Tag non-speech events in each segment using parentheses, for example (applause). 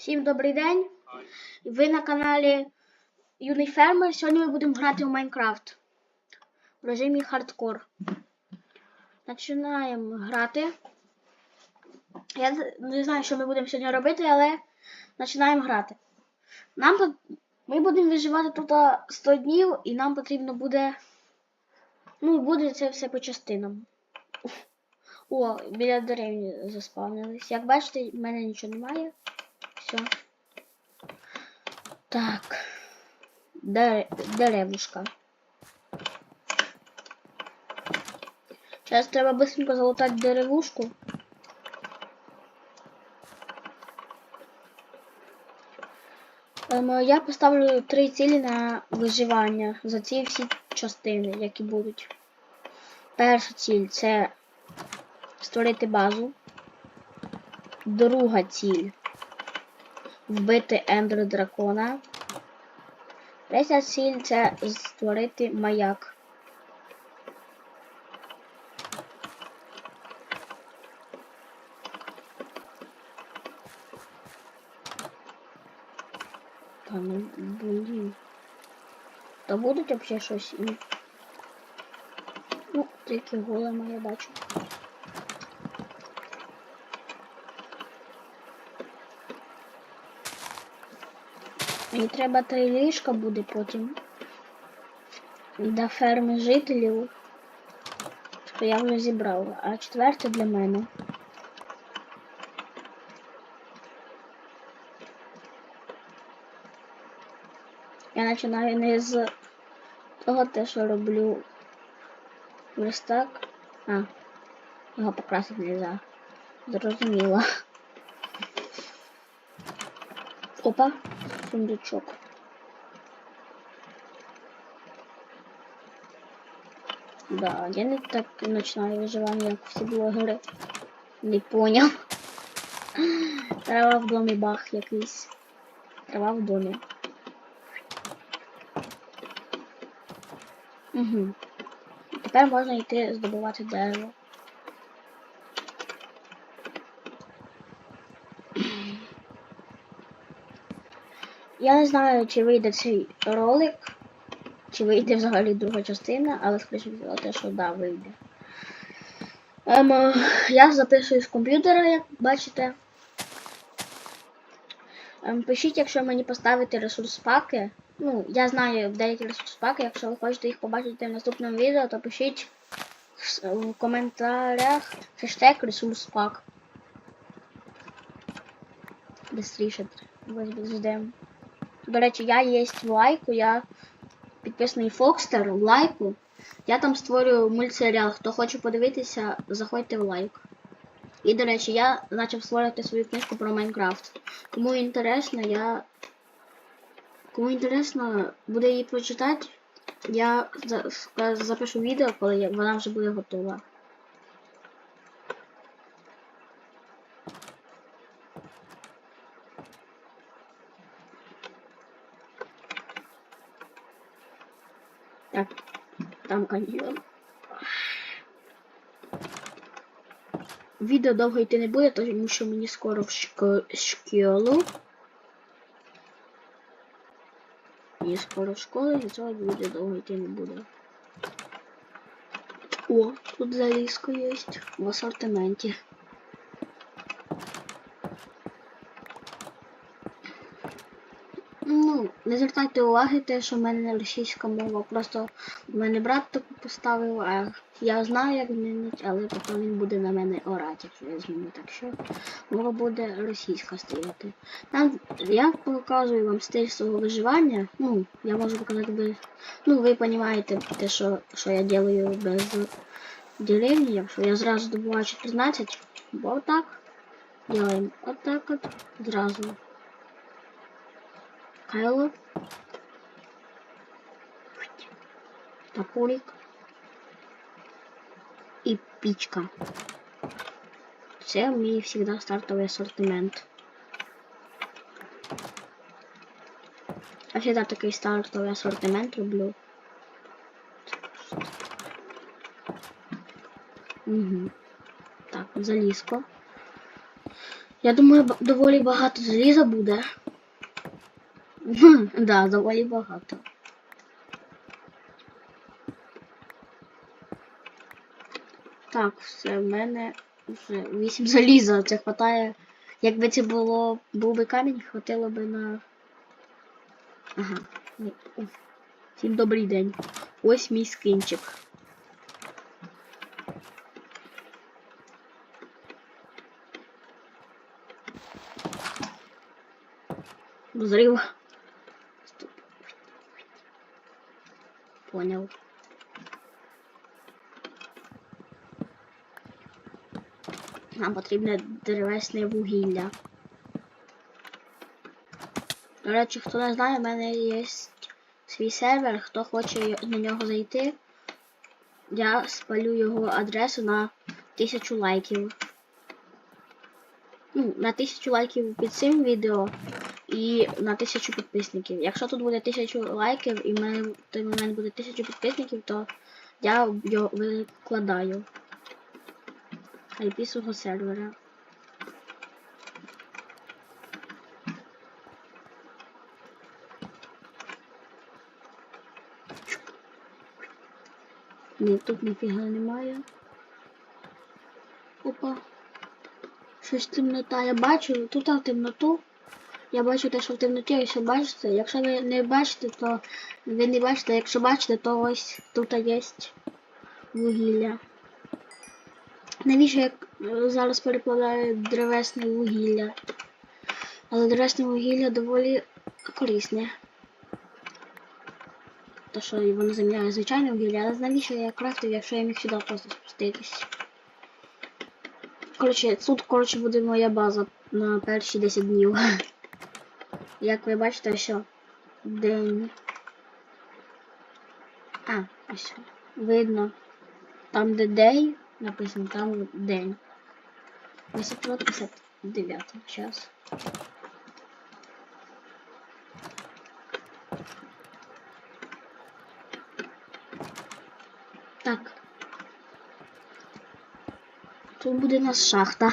Всім добрий день. Ви на каналі Юний Фермер. Сьогодні ми будемо грати в Майнкрафт в режимі хардкор. Починаємо грати. Я не знаю, що ми будемо сьогодні робити, але починаємо грати. Нам Ми будемо виживати тут 100 днів, і нам потрібно буде. Ну, буде це все по частинам. О, біля деревні заспавнились. Як бачите, в мене нічого немає. Все. Так. Деревушка. Зараз треба быстренько залутати деревушку. Ем, я поставлю три цілі на виживання за ці всі частини, які будуть. Перша ціль це створити базу. Друга ціль вбити ендер дракона. Третя ціль це створити маяк. Та ну блін. Та будуть взагалі щось. Ну, тільки голема я бачу. Мені треба три ліжка буде потім. До ферми жителів. Що я вже зібрав. А четверте для мене. Я починаю не з того те, що роблю верстак. А, його покрасити не можна. Зрозуміло. Опа, сундучок. Да, я не так починаю виживання, як всі блогери. Не поняв. Трава в домі бах якийсь. Трава в домі. Угу. Тепер можна йти здобувати дерево. Я не знаю, чи вийде цей ролик, чи вийде взагалі друга частина, але скоріше всього те, що да, вийде. Ем, е, я записую з комп'ютера, як бачите. Ем, пишіть, якщо мені поставити ресурс паки. Ну, я знаю деякі ресурс паки, якщо ви хочете їх побачити в наступному відео, то пишіть в- в коментарях хештег ресурс пак. Быстріше. Ось ждемо. До речі, я є в лайку, я підписаний Фокстер в лайку. Я там створюю мультсеріал. Хто хоче подивитися, заходьте в лайк. І, до речі, я почав створювати свою книжку про Майнкрафт. Кому інтересно, я. Кому інтересно буде її прочитати, я запишу відео, коли вона вже буде готова. Так, там каньйон. Відео довго йти не буде, тому що мені скоро в шко- школу. Мені скоро в школу, і цього відео довго йти не буде. О, тут залізка є в асортименті. Ну, не звертайте уваги те, що в мене не російська мова. Просто в мене брат таку поставив, а я знаю, як змінити, але потім він буде на мене орати, якщо я зміню. Так що мова буде російська стояти. Там я показую вам стиль свого виживання. Ну, я можу показати без. Ну, ви розумієте те, що, що я делаю без деревні, якщо я зразу добуваю 14, бо отак. Делаємо отак от зразу. Кайло. Топорик. І пічка. Це мій завжди стартовий асортимент. Я завжди такий стартовий асортимент люблю. Угу. Так, залізко. Я думаю, доволі багато заліза буде. (laughs) да, доволі багато. Так, все, в мене вже 8 заліза. Це хватає. Якби це було був би камінь, хватило би на. Ага. Всім добрий день. Ось мій скинчик. Взрыв. Понял. Нам потрібне деревесне вугілля. До речі, хто не знає, в мене є свій сервер. Хто хоче на нього зайти, я спалю його адресу на тисячу лайків. Ну, на тисячу лайків під цим відео і на тисячу підписників. Якщо тут буде тисячу лайків і в мене в той момент буде тисячу підписників, то я його викладаю. IP свого сервера. Ні, тут ніфіга немає. Опа. Щось темнота. Я бачу, тут темноту. Я бачу те, що в темноті, якщо бачите. Якщо ви не бачите, то ви не бачите. Якщо бачите, то ось тут є вугілля. Навіщо я е, зараз перекладаю древесне вугілля? Але древесне вугілля доволі корисне. То що воно заміняє звичайне вугілля, але навіщо я крафтив, якщо я міг сюди просто спуститись? Коротше, тут коротше буде моя база на перші 10 днів. (laughs) Як ви бачите, що день. А, ось видно. Там, де день, написано, там день. 859 час. Так. Тут буде у нас шахта.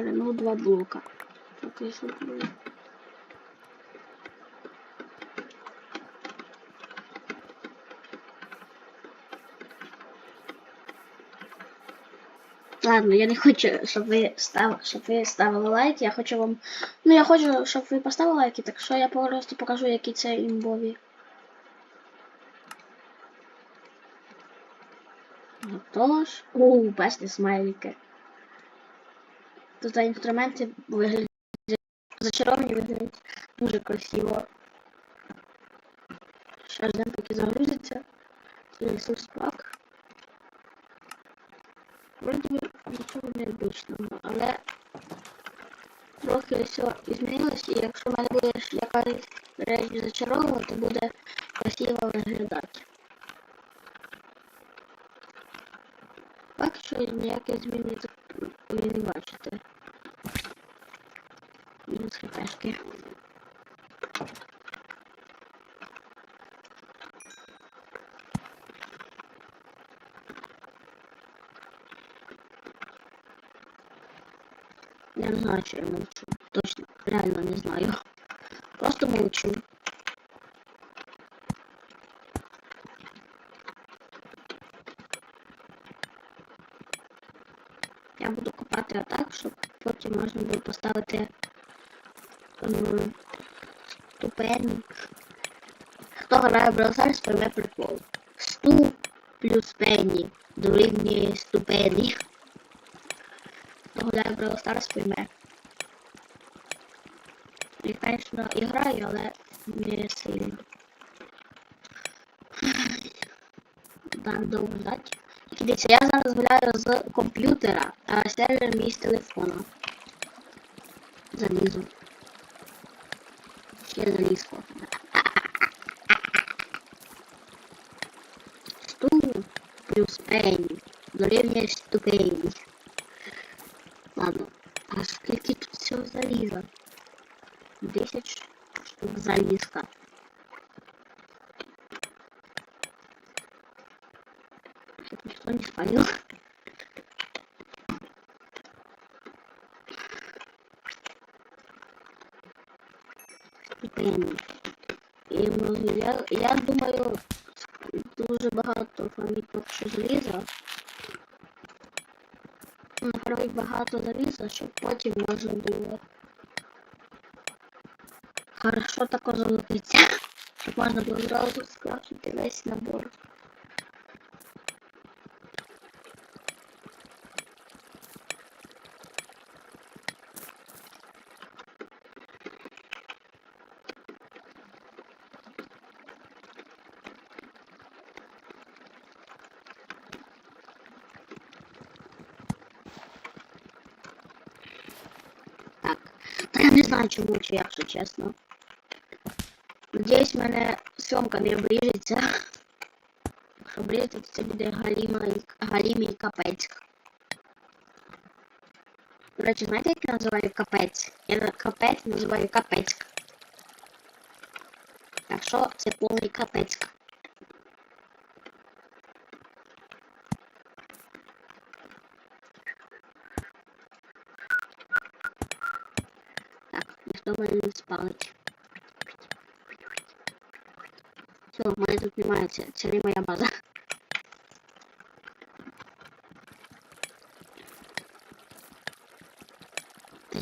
Ширину два блока. Поки що буде. Ладно, я не хочу, щоб ви став, щоб ви ставили лайки. Я хочу вам. Ну я хочу, щоб ви поставили лайки, так що я просто покажу, які це імбові. Отож. У, бачите, смайлики. Тут інструменти виглядають зачаровані виглядають дуже красиво. Ще ждемо, поки загрузиться. Це ресурс пак. Вроді нічого необычного, але трохи все змінилось, і якщо в мене буде якась реч зачаровувати, буде красиво виглядати. Так що ніякі зміни ви не бачите. Мінус хпшки. Я не знаю, що я мовчу. Точно, реально не знаю. Просто мовчу. Я буду копати отак, щоб потім можна було поставити ступені. Хто грає в Stars, пойме прикол. Сту плюс пенні дорівнює ступені. Хто грає в Stars, пойме. Я, звісно, і граю, але не сильно. Так, довго ждать. Дивіться, я зараз гуляю з комп'ютера, а сервер мій з телефона. Залізу. Ще залізко. Сту плюс пені. Дорівнює ступені. Ладно. А скільки тут всього заліза? 10 штук залізка. Понял? Блін. І ну, я, я думаю, дуже багато фамілій поки що. Направить ну, багато заліза, чтобы потім можно было. хорошо тако залупитися. (laughs) Чтобы можно было сразу скрафтити весь набор. Не знаю, чому чи якщо чесно. Надіюсь, в мене сьомка не обріжеться. Якщо обріжеться, то це буде галіма і галімий капець. До речі, знаєте, як я називаю капець? Я капець називаю капець. Так що це повний капець. Мене. Все, мене тут немає, це, це моя база.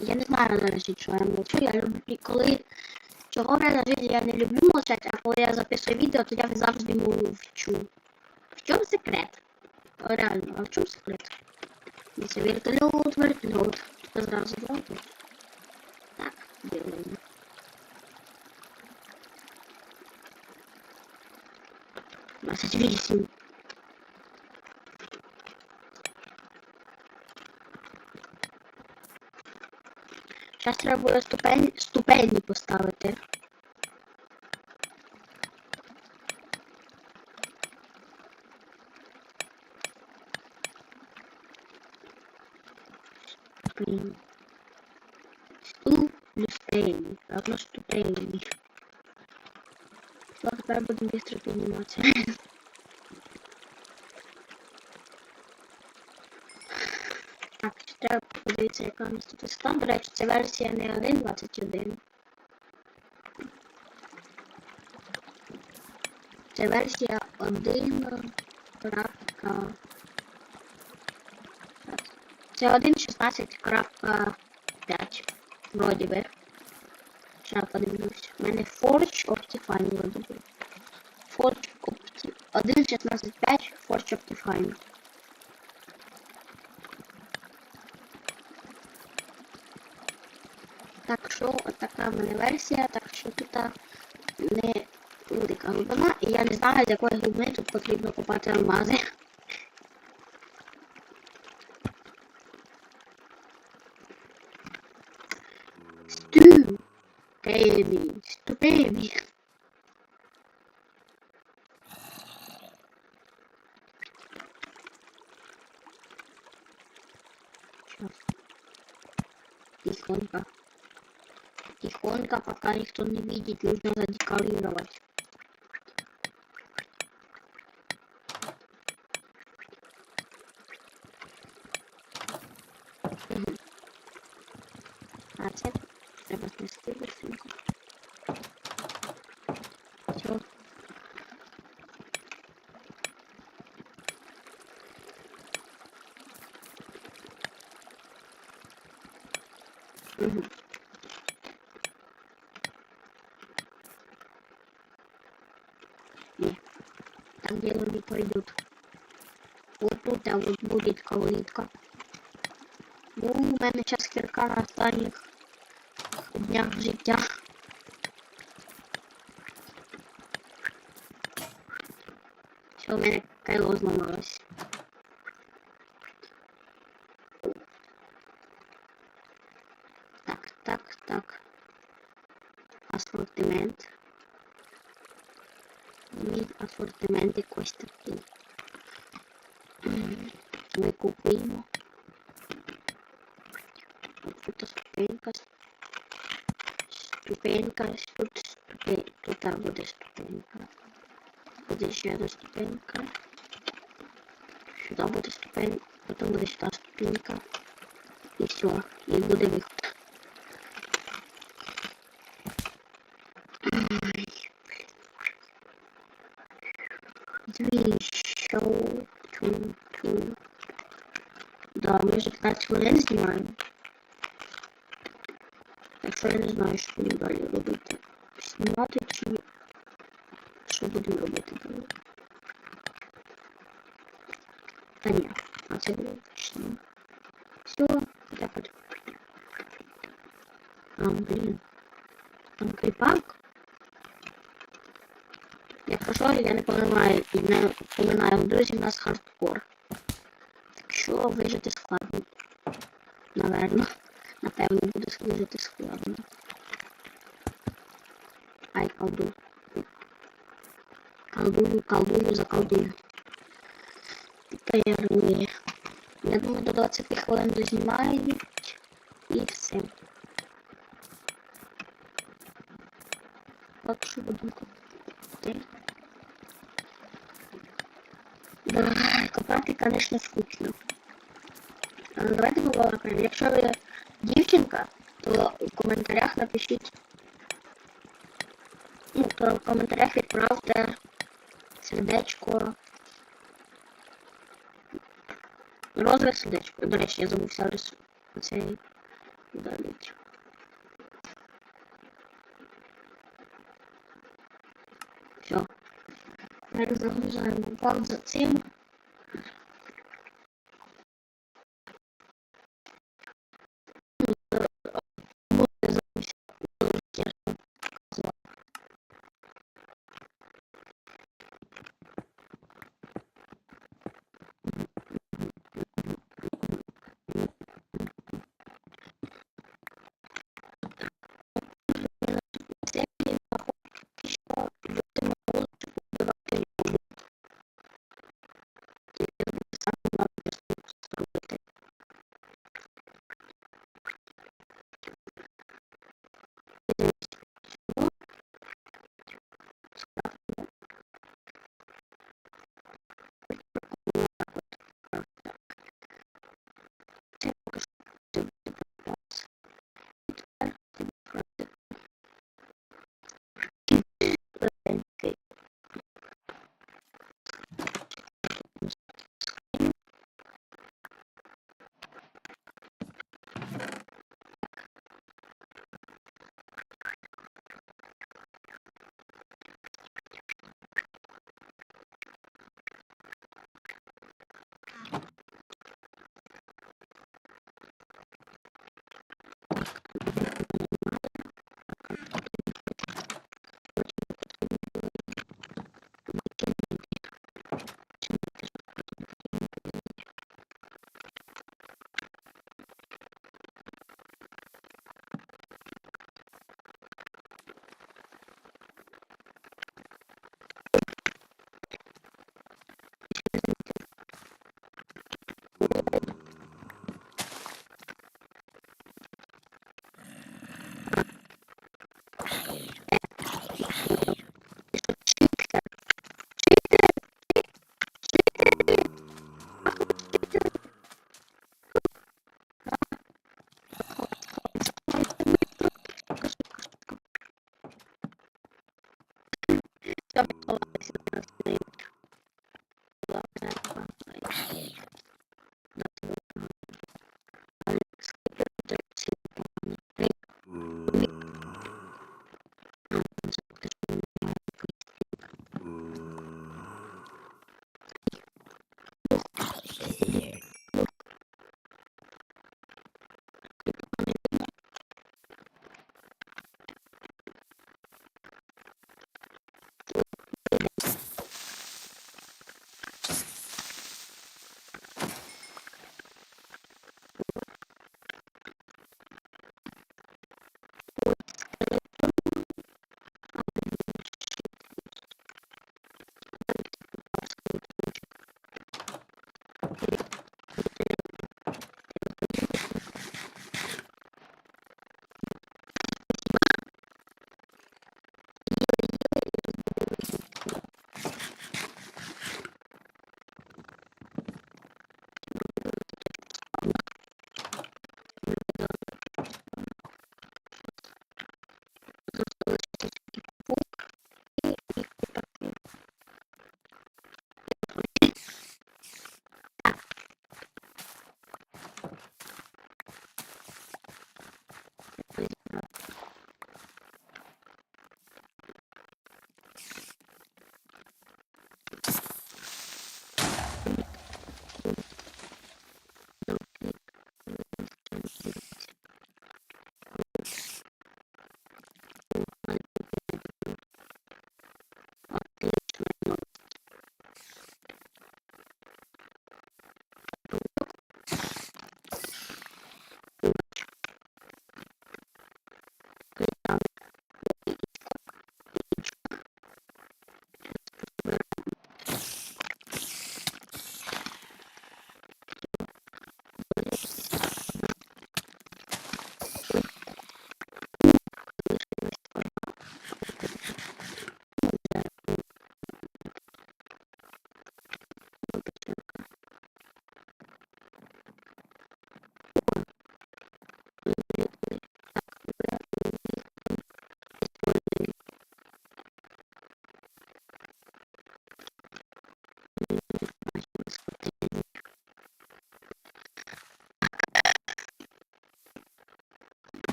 Я не знаю зараз, що я мовчу, я люблю, коли чого в реальній житті я не люблю мовчати, а коли я записую відео, то я завжди мовчу. В чому секрет? Реально, а в чому секрет? Це вертольот, вертольот. Зразу зразу? Так, делаем. Двадцать вісім. Зараз треба буде ступені, ступені поставити. Ступені. Ступені. Одно ступені. Тепер будемо быстро підніматися. Так, треба подивитися, яка у нас тут висота. До речі, це версія не 1.21. Це версія 1. крапка- Це 1.16.5. Вроді би. Зараз подивлюсь. У мене Forge Optifine вроді би. Forge Opti... 1.16.5 Forge Optifine. Так що така в мене версія, так що тут не велика глибина, і я не знаю, з якої глибини тут потрібно копати алмази. Ступені, ступені. Сейчас. Тихонько. Тихонько, пока никто не видит, нужно задекорировать. Мгм. А це треба знести быстренько. Все. Угу. Не, так дело не пойдет. Вот тут, а вот. Ну, у мене час кірка на останніх днях життя. Все, у мене кайло зламалось. Так, так, так. Асортимент. Мій асортимент якось такий ми купуємо. Тут ступенька. Ступенька, тут ступенька. Тут буде ступенька. Буде ще одна ступенька. Сюди буде ступенька, потім буде сюди ступенька. І все, і буде виход. Дві, що, ту, ту. Да, ми вже 15 хвилин знімаємо. Так що я не знаю, що будемо далі робити. Знімати чи що будемо робити далі. Та ні, а це було точно. Все, так от. А, блін. Там кріпак. Якщо що, я не поминаю, не поминаю, друзі, у нас хардкор. Що вижити складно. Наверно. Напевно, буде вижити складно. Ай, колду. Колдую, колдую, заколдую. Ні. Я думаю, до 20 хвилин дознімають. І все. От що будемо купити. Да, копати, конечно, скучно. Давайте побалакаємо. Якщо ви дівчинка, то в коментарях напишіть. Ну, то в коментарях відправте сердечко. Розове сердечко. До речі, я забувся цей удалити. Все. Тепер загружаємо бак за цим.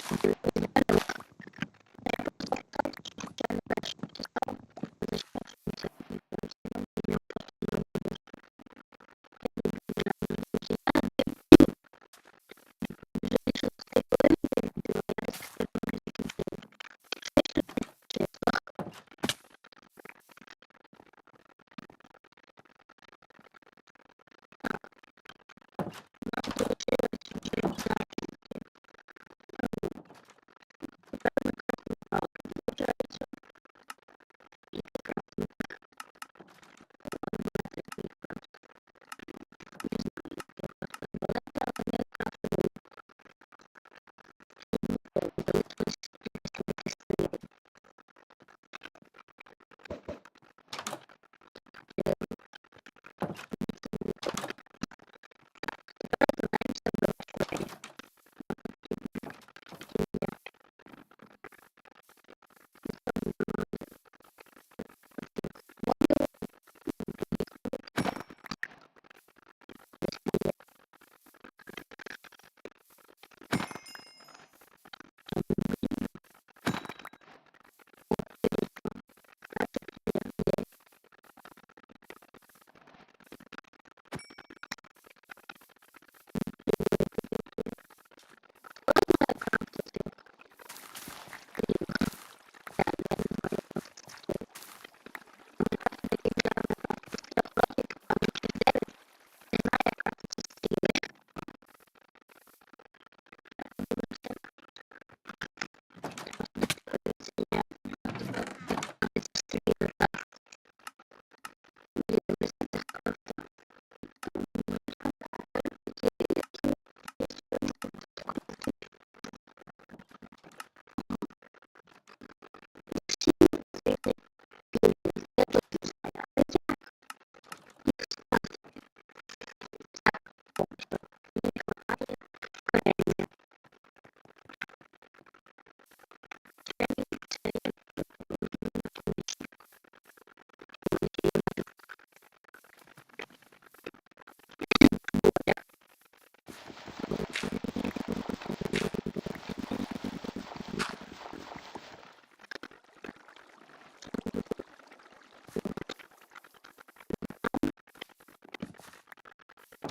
conversation through.